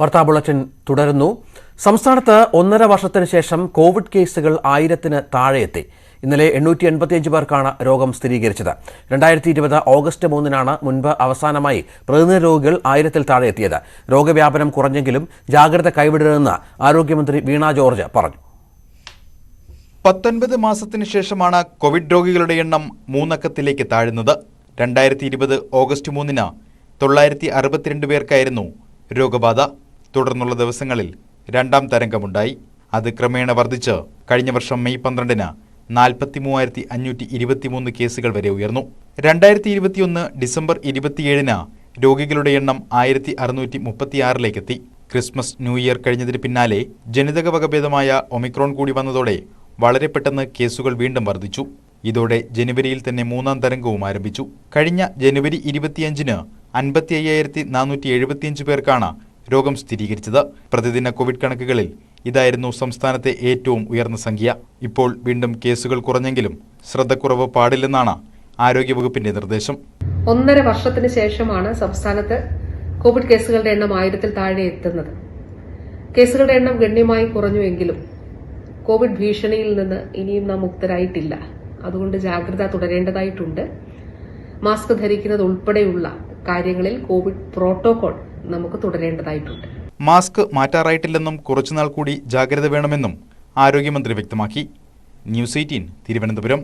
വാർത്താ ബുള്ളറ്റിൻ തുടരുന്നു. സംസ്ഥാനത്ത് ഒന്നര വർഷത്തിന് ശേഷം കോവിഡ് കേസുകൾ ആയിരത്തിന് താഴെയെത്തി. ഇന്നലെ എണ്ണൂറ്റി എൺപത്തിയഞ്ച് പേർക്കാണ് രോഗം സ്ഥിരീകരിച്ചത്. രണ്ടായിരത്തി ഇരുപത് ഓഗസ്റ്റ് മൂന്നിനാണ് മുൻപ് അവസാനമായി പ്രതിദിന രോഗികൾ ആയിരത്തിൽ താഴെ എത്തിയത് രോഗവ്യാപനം കുറഞ്ഞെങ്കിലും ജാഗ്രത കൈവിടരുതെന്ന് ആരോഗ്യമന്ത്രി വീണ ജോർജ് പറഞ്ഞു. പത്തൊൻപത് മാസത്തിന് ശേഷമാണ് കോവിഡ് രോഗികളുടെ എണ്ണം മൂന്നക്കത്തിലേക്ക് താഴുന്നത്. രണ്ടായിരത്തി ഇരുപത് ഓഗസ്റ്റ് മൂന്നിന് തൊള്ളായിരത്തി അറുപത്തിരണ്ട് പേർക്കായിരുന്നു രോഗബാധ. തുടർന്നുള്ള ദിവസങ്ങളിൽ രണ്ടാം തരംഗമുണ്ടായി. അത് ക്രമേണ വർദ്ധിച്ച് കഴിഞ്ഞ വർഷം മെയ് പന്ത്രണ്ടിന് നാൽപ്പത്തി മൂവായിരത്തി അഞ്ഞൂറ്റി ഇരുപത്തിമൂന്ന് കേസുകൾ വരെ ഉയർന്നു. രണ്ടായിരത്തി ഇരുപത്തിയൊന്ന് ഡിസംബർ ഇരുപത്തിയേഴിന് രോഗികളുടെ എണ്ണം ആയിരത്തി അറുന്നൂറ്റി മുപ്പത്തിയാറിലേക്കെത്തി ക്രിസ്മസ് ന്യൂ ഇയർ കഴിഞ്ഞതിന് പിന്നാലെ ജനിതക വകഭേദമായ ഒമിക്രോൺ കൂടി വന്നതോടെ വളരെ പെട്ടെന്ന് കേസുകൾ വീണ്ടും വർദ്ധിച്ചു. ഇതോടെ ജനുവരിയിൽ തന്നെ മൂന്നാം തരംഗവും ആരംഭിച്ചു. കഴിഞ്ഞ ജനുവരി ഇരുപത്തിയഞ്ചിന് അൻപത്തി അയ്യായിരത്തി നാനൂറ്റി എഴുപത്തിയഞ്ച് പേർക്കാണ് രോഗം സ്ഥിരീകരിച്ചത്. പ്രതിദിന കോവിഡ് കണക്കുകളിൽ ഇതായിരുന്നു സംസ്ഥാനത്തെ ഏറ്റവും ഉയർന്ന സംഖ്യ. ഇപ്പോൾ വീണ്ടും കേസുകൾ കുറഞ്ഞെങ്കിലും ശ്രദ്ധക്കുറവ് പാടില്ലെന്നാണ് ആരോഗ്യവകുപ്പിന്റെ നിർദ്ദേശം. ഒന്നര വർഷത്തിന് ശേഷമാണ് സംസ്ഥാനത്ത് കോവിഡ് കേസുകളുടെ എണ്ണം ആയിരത്തിൽ താഴെ എത്തുന്നത്. കേസുകളുടെ എണ്ണം ഗണ്യമായി കുറഞ്ഞുവെങ്കിലും കോവിഡ് ഭീഷണിയിൽ നിന്ന് ഇനിയും നാം മുക്തരായിട്ടില്ല. അതുകൊണ്ട് ജാഗ്രത തുടരേണ്ടതായിട്ടുണ്ട്. മാസ്ക് ധരിക്കുന്നത് ഉൾപ്പെടെയുള്ള കാര്യങ്ങളിൽ കോവിഡ് പ്രോട്ടോകോൾ നമുക്ക് തുടരേണ്ടതായിട്ടുണ്ട്. മാസ്ക് മാറ്റാറായിട്ടില്ലെന്നും കുറച്ചുനാൾ കൂടി ജാഗ്രത വേണമെന്നും ആരോഗ്യമന്ത്രി വ്യക്തമാക്കി. News eighteen Thiruvananthapuram.